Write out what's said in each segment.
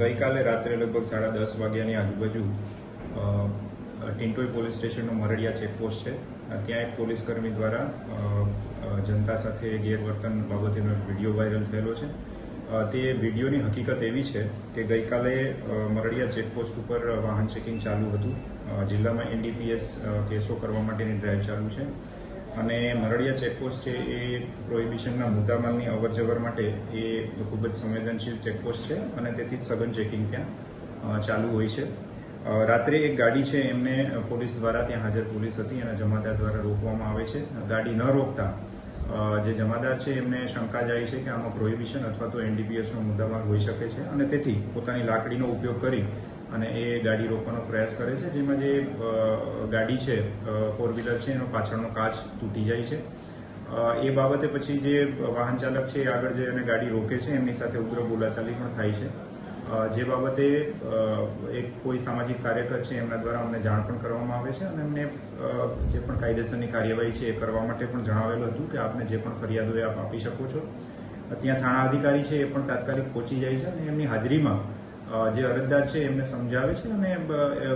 ગઈકાલે રાત્રે લગભગ સાડા દસ વાગ્યાની આજુબાજુ ટિન્ટોઈ પોલીસ સ્ટેશનનો મરડિયા ચેકપોસ્ટ છે. ત્યાં એક પોલીસકર્મી દ્વારા જનતા સાથે ગેરવર્તન બાબતેનો વીડિયો વાયરલ થયેલો છે. તે વિડીયોની હકીકત એવી છે કે ગઈકાલે મરડિયા ચેકપોસ્ટ ઉપર વાહન ચેકિંગ ચાલુ હતું. જિલ્લામાં એનડીપીએસ કેસો કરવા માટેની ડ્રાઈવ ચાલુ છે. અને મરડિયા ચેકપોસ્ટ છે એ પ્રોહિબિશનના મુદ્દામાલની અવર જવર માટે એ ખૂબ જ સંવેદનશીલ ચેકપોસ્ટ છે અને તેથી સઘન ચેકિંગ ત્યાં ચાલુ હોય છે. રાત્રે એક ગાડી છે, એમને પોલીસ દ્વારા ત્યાં હાજર પોલીસ હતી અને જમાદાર દ્વારા રોકવામાં આવે છે. ગાડી ન રોકતા જે જમાદાર છે, એમને શંકા જાય છે કે આમાં પ્રોહિબિશન અથવા તો એનડીપીએસનો મુદ્દામાલ હોઈ શકે છે અને તેથી પોતાની લાકડીનો ઉપયોગ કરી અને એ ગાડી રોકવાનો પ્રયાસ કરે છે, જેમાં જે ગાડી છે ફોર વ્હીલર છે, એનો પાછળનો કાચ તૂટી જાય છે. એ બાબતે પછી જે વાહન ચાલક છે એ આગળ જઈ અને ગાડી રોકે છે, એમની સાથે ઉગ્ર બોલાચાલી પણ થાય છે. જે બાબતે એક કોઈ સામાજિક કાર્યકર છે, એમના દ્વારા અમને જાણ પણ કરવામાં આવે છે અને એમને જે પણ કાયદેસરની કાર્યવાહી છે એ કરવા માટે પણ જણાવેલું હતું કે આપને જે પણ ફરિયાદ હોય આપ આપી શકો છો. ત્યાં થાણા અધિકારી છે એ પણ તાત્કાલિક પહોંચી જાય છે અને એમની હાજરીમાં જે અરજદાર છે એમને સમજાવે છે અને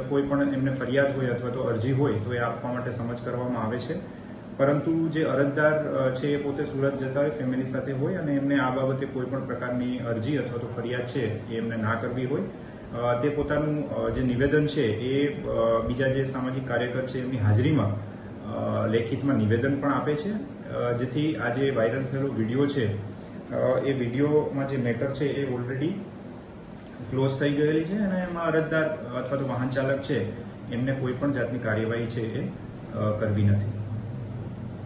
કોઈ પણ એમને ફરિયાદ હોય અથવા તો અરજી હોય, તો એ આપવા માટે સમજ કરવામાં આવે છે. પરંતુ જે અરજદાર છે એ પોતે સુરત જતા હોય ફેમિલી સાથે હોય અને એમને આ બાબતે કોઈ પણ પ્રકારની અરજી અથવા તો ફરિયાદ છે એ એમને ના કરવી હોય તે પોતાનું જે નિવેદન છે એ બીજા જે સામાજિક કાર્યકર છે એમની હાજરીમાં લેખિતમાં નિવેદન પણ આપે છે. જેથી આ જે વાયરલ થયેલો વીડિયો છે એ વિડીયોમાં જે મેટર છે એ ઓલરેડી ક્લોઝ થઈ ગયેલી છે અને એમાં અરજદાર અથવા તો વાહન ચાલક છે, એમને કોઈ પણ જાતની કાર્યવાહી છે એ કરવી નથી.